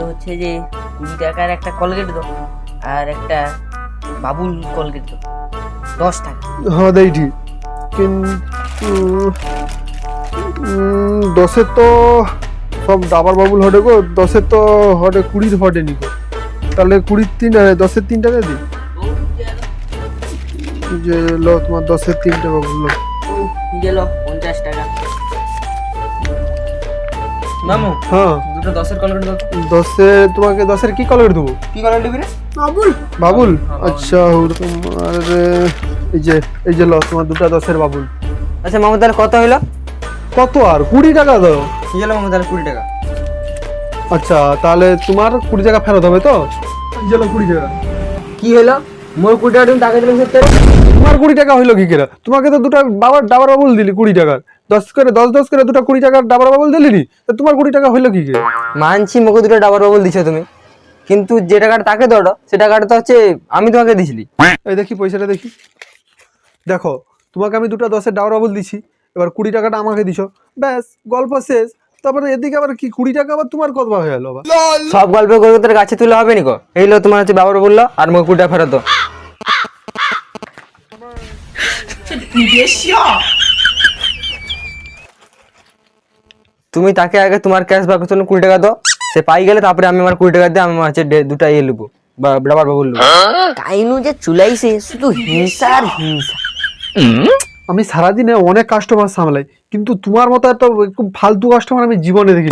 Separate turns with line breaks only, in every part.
বলছে যে কুড়ি টাকার একটা কলগেট দাও আর একটা বাবুল কলগেট দাও। দশ টাকা।
হ্যাঁ দেই ঠিক কিন্তু দশের তো সব ডাবার বাবুল হটে গো দশের তো হটে কুড়ির হটে নি তাহলে কুড়ির তিন দশের তিন টাকা দিই যে লো তোমার দশের তিনটে বাবুল লো।
গেল পঞ্চাশ টাকা। মামু
হ্যাঁ।
দুটো দশের কলগেট দাও।
দশে তোমাকে দশের কি কালার দেবো?
কি কালার দিবি রে?
বাবুল। বাবুল? আচ্ছা ওরকম আর এই যে এই যে লো তোমার দুটো দশের বাবুল।
আচ্ছা মামু তাহলে কত হইল?
কত আর? কুড়ি টাকা দাও।
কি গেল মামু তাহলে কুড়ি টাকা?
আচ্ছা তাহলে তোমার কুড়ি টাকা ফেরত হবে তো? চলো কুড়ি টাকা।
কি হইল মোর কুড়ি টাকা তুমি টাকা দিলাম সত্যি
তোমার কুড়ি টাকা হইল কি করে? তোমাকে তো দুটো বাবার ডাবার বাবুল দিলি কুড়ি টাকার। দশ করে দশ দশ করে দুটো কুড়ি টাকার ডাবার বাবুল দিলি নি? তো তোমার কুড়ি টাকা হইল কি
মানছি মোকে দুটো ডাবর বাবল দিছো তুমি। কিন্তু যে টাকাটা তাকে দৌড়ো সে টাকাটা তো হচ্ছে আমি তোমাকে দিছিলি।
এই দেখি পয়সাটা দেখি। দেখো তোমাকে আমি দুটো দশের ডাবার বাবুল দিছি এবার কুড়ি টাকাটা আমাকে দিছো। ব্যাস গল্প শেষ। তারপরে এদিকে আবার কি কুড়ি টাকা আবার তোমার কত হয়ে গেল?
সব গল্প করে তোর গাছে তুলে হবে নিকো এই লো তোমার হচ্ছে বাবার বলল আর মোকে কুড়ি টাকা ফেরত দাও। তুমি তাকে আগে তোমার ক্যাশ ব্যাক জন্য কুড়ি টাকা দাও। সে পাই গেলে তারপরে আমি আমার কুড়ি টাকা দিয়ে আমি হচ্ছে দুটা ইয়ে নেব বা ডাবার বাবুল নেব কাইনু যে চুলাইছে শুধু হিংসা আর হিংসা।
আমি সারাদিনে অনেক কাস্টমার সামলাই কিন্তু তোমার মতো এত খুব ফালতু কাস্টমার আমি জীবনে দেখি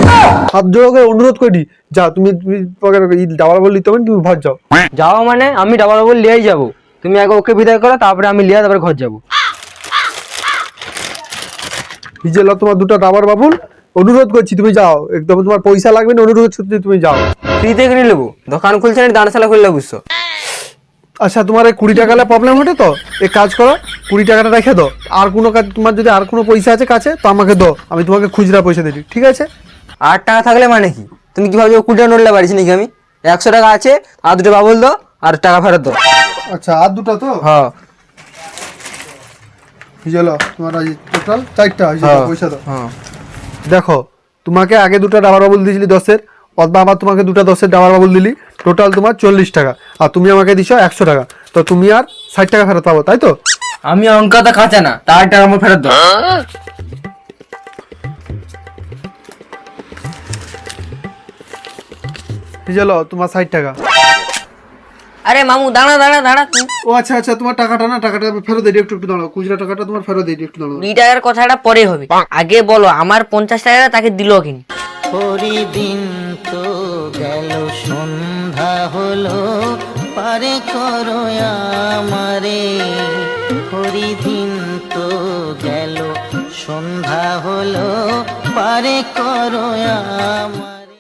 হাত জোড়কে অনুরোধ করি যা তুমি তুমি ডাবার বাবুল দিতে হবে তুমি ঘর যাও।
যাও মানে আমি ডাবার বাবুল লিয়েই যাব। তুমি আগে ওকে বিদায় করো তারপরে আমি লিয়া তারপরে ঘর যাব।
এই যে তোমার দুটো ডাবার বাবুল। অনুরোধ করছি তুমি যাও। একদম তোমার পয়সা লাগবে না অনুরোধ করছি তুমি যাও।
ফ্রিতে কিনে নেব? দোকান খুলছে না দাঁড়াশালা খুললে বুঝছ?
আচ্ছা তোমার এই কুড়ি টাকা প্রবলেম হটে তো? এক কাজ করো কুড়ি টাকাটা রেখে দাও। আর কোনো কাজ তোমার যদি আর কোনো পয়সা আছে কাছে তো আমাকে দাও। আমি তোমাকে খুচরা পয়সা দিই ঠিক আছে?
আট টাকা থাকলে মানে কি? তুমি কি ভাবছ কুড়ি টাকা নোটলে পারিস নাকি আমি? একশো টাকা আছে আর দুটো বাবুল দাও আর টাকা ফেরত দাও।
আচ্ছা আর দুটো তো?
হ্যাঁ।
চলো তোমার টোটাল চারটা
হ্যাঁ।
পয়সা দাও।
হ্যাঁ।
দেখো তোমাকে আগে দুটো ডাবার বাবুল দিয়েছিলি দশের অথবা আবার তোমাকে দুটো দশের ডাবার বাবুল দিলি টোটাল তোমার চল্লিশ টাকা। আর তুমি আমাকে দিছো একশো টাকা। তো তুমি আর ষাট টাকা ফেরত পাবো তাই তো?
আমি অঙ্কটা কাঁচা না তার টাকা আমার ফেরত দাও।
চলো তোমার ষাট টাকা।
আরে মামু দাঁড়া দাঁড়া দাঁড়া তুই।
ও আচ্ছা আচ্ছা তোমার টাকাটা না টাকাটা ফেরত দিই একটু একটু দাঁড়াও। খুচরা টাকাটা তোমার ফেরত দিই একটু দাঁড়াও।
কুড়ি টাকার কথাটা পরে হবে। আগে বলো আমার পঞ্চাশ টাকা তাকে দিল কিনি?
হরিদিন তো গেল সন্ধ্যা হলো। পারে করো আমারে। হরি দিন তো গেল সন্ধ্যা হলো। পারে করো আমারে।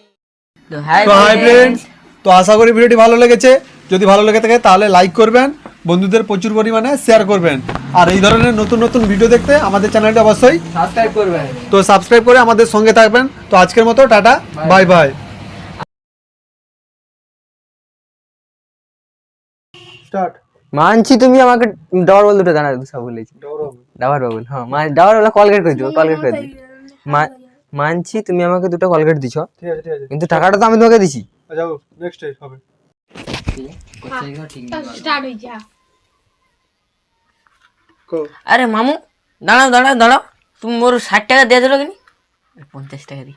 তো
তো হাই ফ্রেন্ডস তো আশা করি ভিডিওটি ভালো লেগেছে। যদি ভালো লেগে থাকে তাহলে লাইক করবেন বন্ধুদের প্রচুর পরিমাণে শেয়ার করবেন। আর এই ধরনের নতুন নতুন ভিডিও দেখতে আমাদের চ্যানেলটা অবশ্যই
সাবস্ক্রাইব করবেন।
তো সাবস্ক্রাইব করে আমাদের সঙ্গে থাকবেন। তো আজকের মতো টাটা বাই বাই স্টার্ট
মানছি তুমি আমাকে ডাবার বল দুটো দাঁড়া সব বলেছি। ডাবার বাবুল হ্যাঁ মা- ডাবার বাবুল কলগেট করে দিও কলগেট করে দিও মা- মানছি তুমি আমাকে দুটো কলগেট দিছো
ঠিক আছে ঠিক আছে।
কিন্তু টাকাটা তো আমি তোমাকে দিছি।
যাও নেক্সট হবে।
হয়ে যা
কো
আরে মামু দাঁড়াও দাঁড়াও দাঁড়াও। তুমি মোর ষাট টাকা দিয়ে দিলো কিনি পঞ্চাশ টাকা দিই।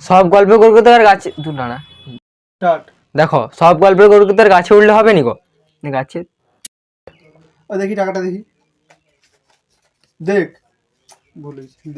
সব গল্প আর গাছে দু দাঁড়া। দেখো সব গল্প আর গাছে উঠলে হবে নি গো? গাছে।
দেখি টাকাটা দেখি। দেখ। বলেছি